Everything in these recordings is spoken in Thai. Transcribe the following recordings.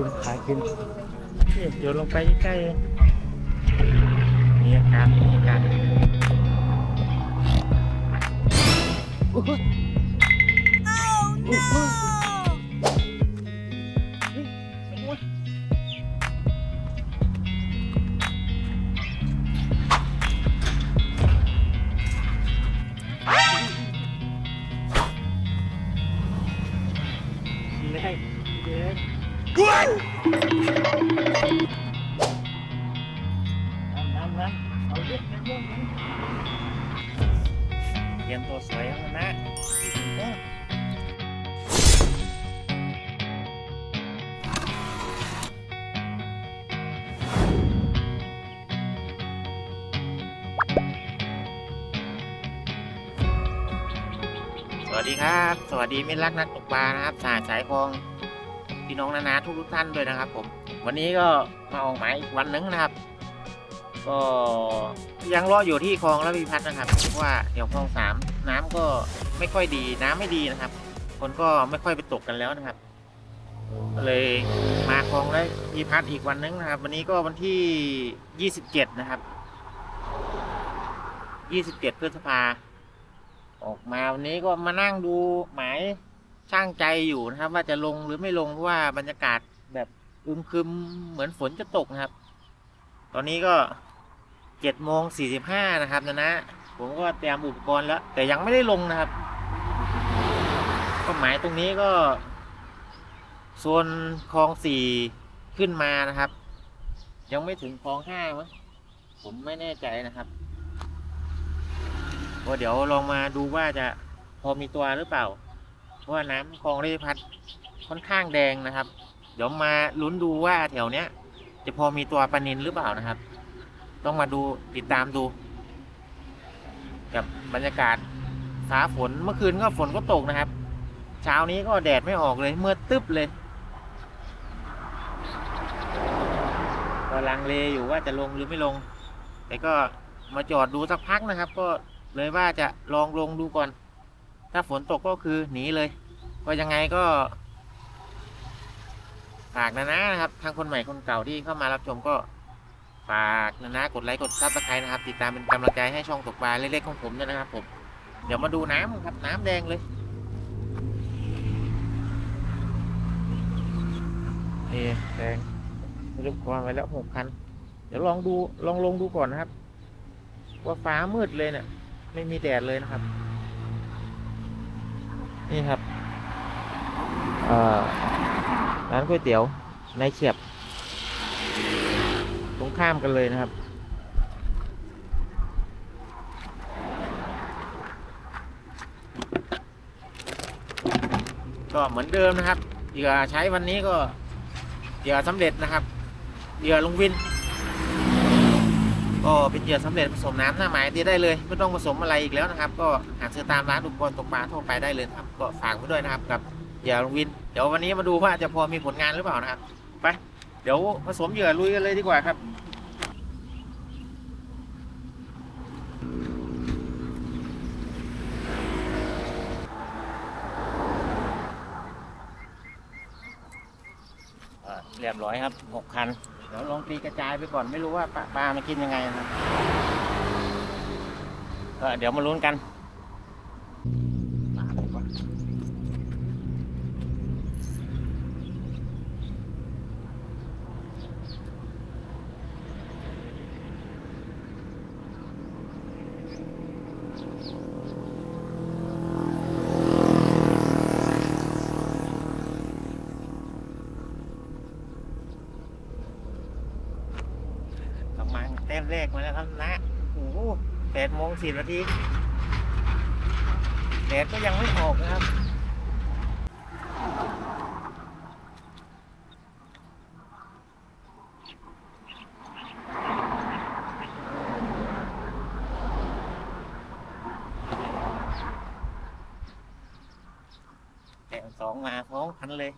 กินขากินนี่โยนลงไปใกล้ๆเองนี่อาการนี่อาการโอ้โห วัสดีครับ สวัสดีมิตรรักนักตกปลานะครับ สายสายคลองพี่น้องนานาทุกทุกท่านด้วยนะครับ ผม วันนี้ก็มาออกหมายอีกวันหนึงนะครับ ก็ยังรออยู่ที่คลองระพีพัฒน์นะครับเพราะว่าเดี๋ยวคลองสามน้ำก็ไม่ค่อยดีน้ำไม่ดีนะครับ คนก็ไม่ค่อยไปตกกันแล้วนะครับ เลยมาคลองระพีพัฒน์อีกวันหนึงนะครับ วันนี้ก็วันที่ยี่สิบเจ็ดนะครับยี่สิบเจ็ดพฤษภา ออกมาวันนี้ก็มานั่งดูหมายช่างใจอยู่นะครับ ว่าจะลงหรือไม่ลงเพราะว่าบรรยากาศแบบอึมครึมเหมือนฝนจะตกนะครับ ตอนนี้ก็เจ็ดโมงสี่สิบห้านะครับนะนะผมก็เตรียมอุปกรณ์แล้ว แต่ยังไม่ได้ลงนะครับก็หมายตรงนี้ก็โซนคลองสี่ขึ้นมานะครับ ยังไม่ถึงคลองห้ามั้งผมไม่แน่ใจนะครับ ก็เดี๋ยวลองมาดูว่าจะพอมีตัวหรือเปล่า เพราะว่าน้ำคลองได้พัดค่อนข้างแดงนะครับ เดี๋ยวมาลุ้นดูว่าแถวเนี้ย จะพอมีตัวปลานินหรือเปล่านะครับ ต้องมาดูติดตามดู กับบรรยากาศฟ้าฝนเมื่อคืนก็ฝนก็ตกนะครับ เช้านี้ก็แดดไม่ออกเลยเมื่อตึ๊บเลยก็ลังเลอยู่ว่าจะลงหรือไม่ลง แต่ก็มาจอดดูสักพักนะครับ ก็ เลยว่าจะลองลงดูก่อน ถ้าฝนตกก็คือหนีเลย ก็ยังไงก็ฝากนะนะครับทางคนใหม่คนเก่าที่เข้ามารับชมก็ฝากนะนะกดไลค์กดซับสไครต์นะครับ ติดตามเป็นกำลังใจให้ช่องตกปลาเล็กๆของผมด้วยนะครับ ผม เดี๋ยวมาดูน้ำครับน้ำแดงเลยนี่แดงรูปความไว้แล้วหกคันเดี๋ยวลองดูลองลงดูก่อนนะครับ ว่าฟ้ามืดเลยเนี่ย ไม่มีแดดเลยนะครับ นี่ครับร้านก๋วยเตี๋ยวในเฉียบ ตรงข้ามกันเลยนะครับ ก็เหมือนเดิมนะครับเหยื่อใช้วันนี้ก็เหยื่อสำเร็จนะครับเหยื่อลงวิน เป็นเหยื่อสำเร็จผสมน้ำหน้าหมายตีได้เลยไม่ต้องผสมอะไรอีกแล้วนะครับ ก็หาซื้อตามร้านอุปกรณ์ตกปลาทั่วไปได้เลยครับ ก็ฝากไว้ด้วยนะครับกับเหยื่อลงวิน เดี๋ยววันนี้มาดูว่าจะพอมีผลงานหรือเปล่านะครับไปเดี๋ยวผสมเหยื่อลุยกันเลยดีกว่าครับเอ่อเรียบร้อยครับหกคัน เดี๋ยวลองตีกระจายไปก่อนไม่รู้ว่าปลาปลามันกินยังไงนะเออเดี๋ยวมาลุ้นกันปลาดีกว่าประมาณ แรกมาแล้วครับนะโอ้โหแปดโมงสิบนาทีแดดก็ยังไม่ออกนะครับแถวสองมาพร้อมคันเลย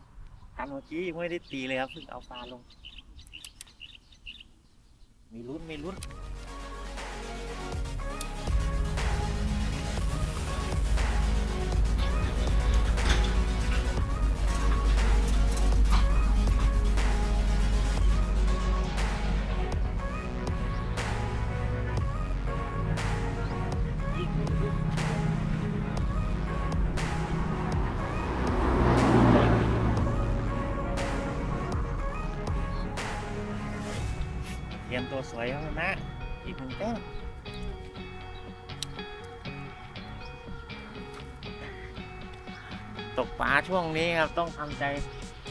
คันเมื่อกี้ยังไม่ได้ตีเลยครับเพิ่งเอาปลาลง มีลุ้นมีลุ้น สวยครับนะอีกหนึ่งแต้มตกปลาช่วงนี้ครับต้องทำใจ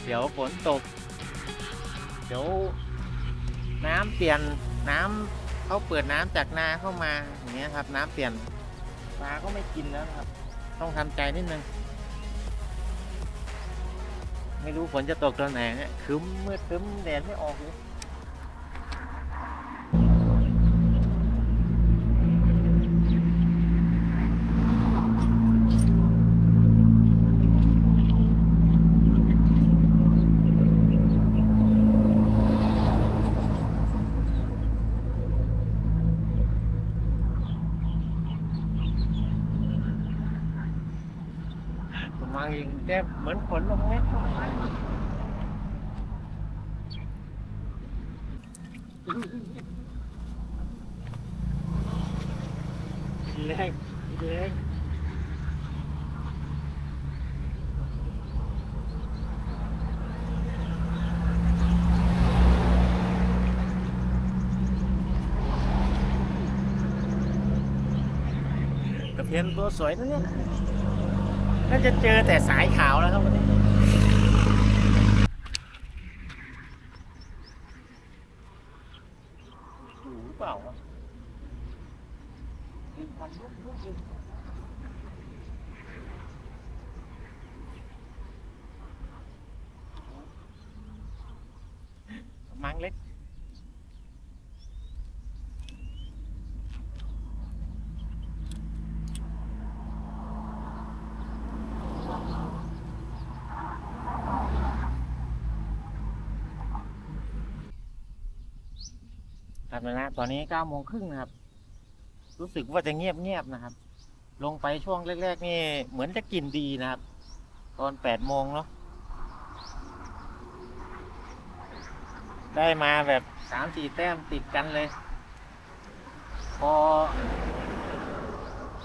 เดี๋ยวฝนตก เดี๋ยวน้ำเปลี่ยนน้ำเขาเปิดน้ำจากนาเข้ามาอย่างเงี้ยครับ น้ำเปลี่ยนปลาก็ไม่กินแล้วครับ ต้องทำใจนิดนึงไม่รู้ฝนจะตกตอนไหนเนี่ยครึ้มมืดครึ้มแดดไม่ออกเลย มา เหมือนฝนลงเม็ดแรงแรงกระเพียนตัวสวยนะเนี่ย น่าจะเจอแต่สายขาวแล้วครับวันนี้อยู่หรือเปล่าวะยิงพันลุกลุกยิงมังเล็ก ครับนะ ตอนนี้เก้าโมงครึ่งนะครับ รู้สึกว่าจะเงียบเงียบๆนะครับ ลงไปช่วงแรก ๆ นี่เหมือนจะกินดีนะครับ ตอนแปดโมงเนาะ ได้มาแบบสามสี่แต้มติดกันเลย พอ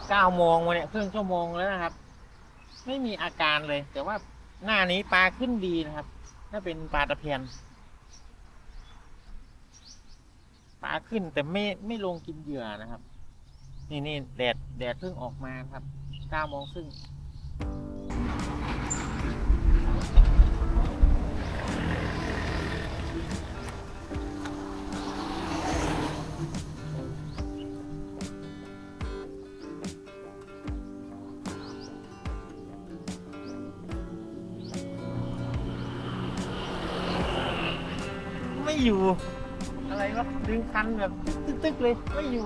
เก้าโมงมาเนี่ยครึ่งชั่วโมงแล้วนะครับ ไม่มีอาการเลย แต่ว่าหน้านี้ปลาขึ้นดีนะครับ ถ้าเป็นปลาตะเพียน ปลาขึ้นแต่ไม่ไม่ลงกินเหยื่อนะครับ นี่นี่แดดแดดเพิ่งออกมาครับเก้าโมงครึ่งไม่อยู่ ดึงคันแบบตึ๊กๆเลยไม่อยู่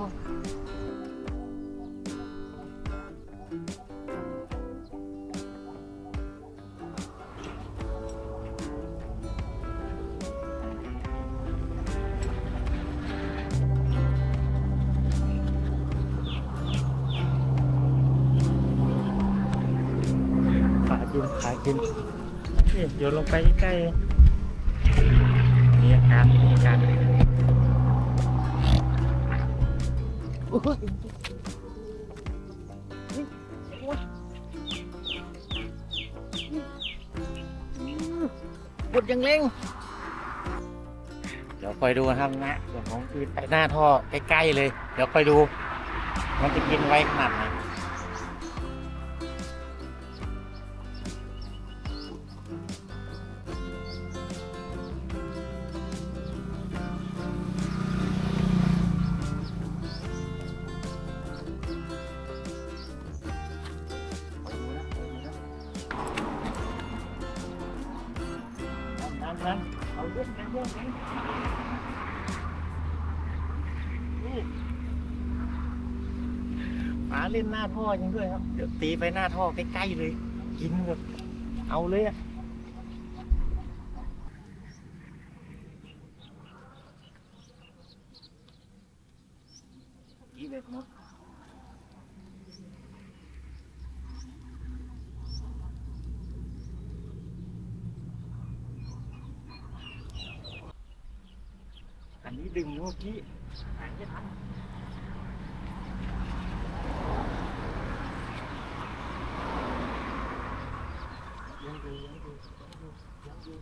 ขากินขากินนี่โยนลงไปใกล้นี่อาการนี่อาการ โอ้ยโอ้ยบดยังเร่ง เดี๋ยวคอยดูนะครับนะเดี๋ยวผมคือไปหน้าท่อใกล้ๆเลย เดี๋ยวคอยดู มันจะกินไวขนาดไหนนั่น หมาเล่นหน้าท่อจริงด้วยครับ เดี๋ยวตีไปหน้าท่อใกล้ๆเลย กินแบบเอาเลยอะอีเบ็ดหมดอันนี้ดึง เมื่อกี้หางจะทันยังอยู่ยังอยู่ยังดูยังดู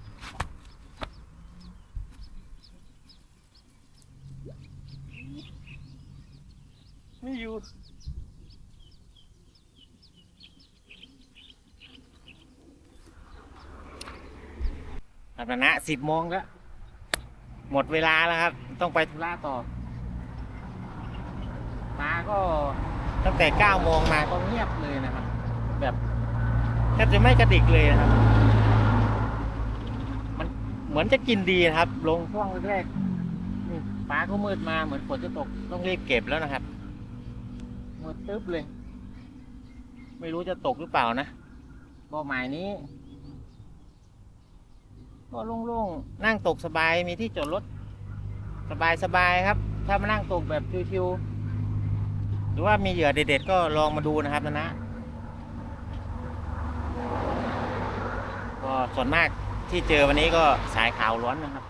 ไม่อยู่อัปนะสิบโมงแล้ว หมดเวลาแล้วครับ ต้องไปธุระต่อ มาก็ตั้งแต่เก้าโมงมาก็เงียบเลยนะครับ แบบแทบจะไม่กระดิกเลยนะครับ มันเหมือนจะกินดีนะครับ ลงช่วงแรกๆนี่ฟ้าก็มืดมาเหมือนฝนจะตกต้องรีบเก็บแล้วนะครับมืดตึ๊บเลย ไม่รู้จะตกหรือเปล่านะบ่อหมายนี้ ก็โล่งๆนั่งตกสบายมีที่จอดรถ สบายๆครับ ถ้ามานั่งตกแบบชิวๆหรือว่ามีเหยื่อเด็ดๆก็ลองมาดูนะครับนะนะก็ส่วนมากที่เจอวันนี้ก็สายขาวล้วนนะครับ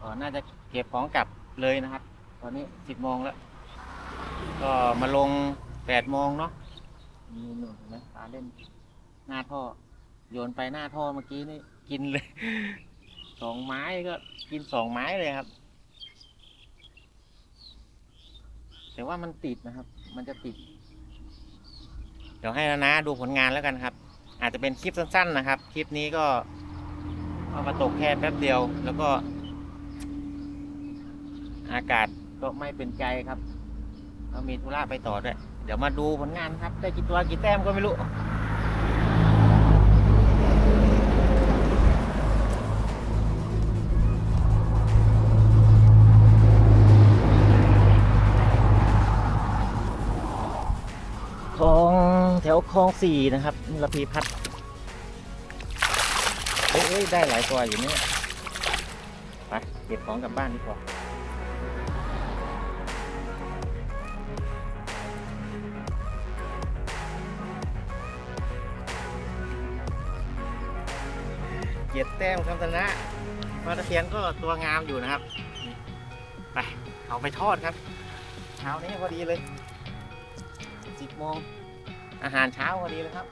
ก็น่าจะเก็บของกลับเลยนะครับ ตอนนี้สิบโมงแล้ว ก็มาลงแปดโมงเนาะมีหนุ่มเห็นไหมตาเล่นหน้าท่อ โยนไปหน้าท่อเมื่อกี้นี่กินเลยสองไม้ก็กินสองไม้เลยครับ แต่ว่ามันติดนะครับ มันจะติด เดี๋ยวให้นะนะดูผลงานแล้วกันครับ อาจจะเป็นคลิปสั้น ๆ นะครับ คลิปนี้ก็เอามาตกแค่แป๊บเดียว แล้วก็ อากาศก็ไม่เป็นใจครับเรามีธุระไปต่อด้วย เดี๋ยวมาดูผลงานครับ ได้กี่ตัวกี่แต้มก็ไม่รู้ แถวคลองสี่นะครับระพีพัฒน์เอ้ยได้หลายตัวอยู่เนี่ยไปเก็บของกลับบ้านดีกว่าเกียรติแต้มคำชนะมาตะเพียนก็ตัวงามอยู่นะครับ ไปเอาไปทอดครับเช้านี้พอดีเลยสิบโมง อาหารเช้าพอดีเลยครับ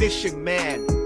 Fishing man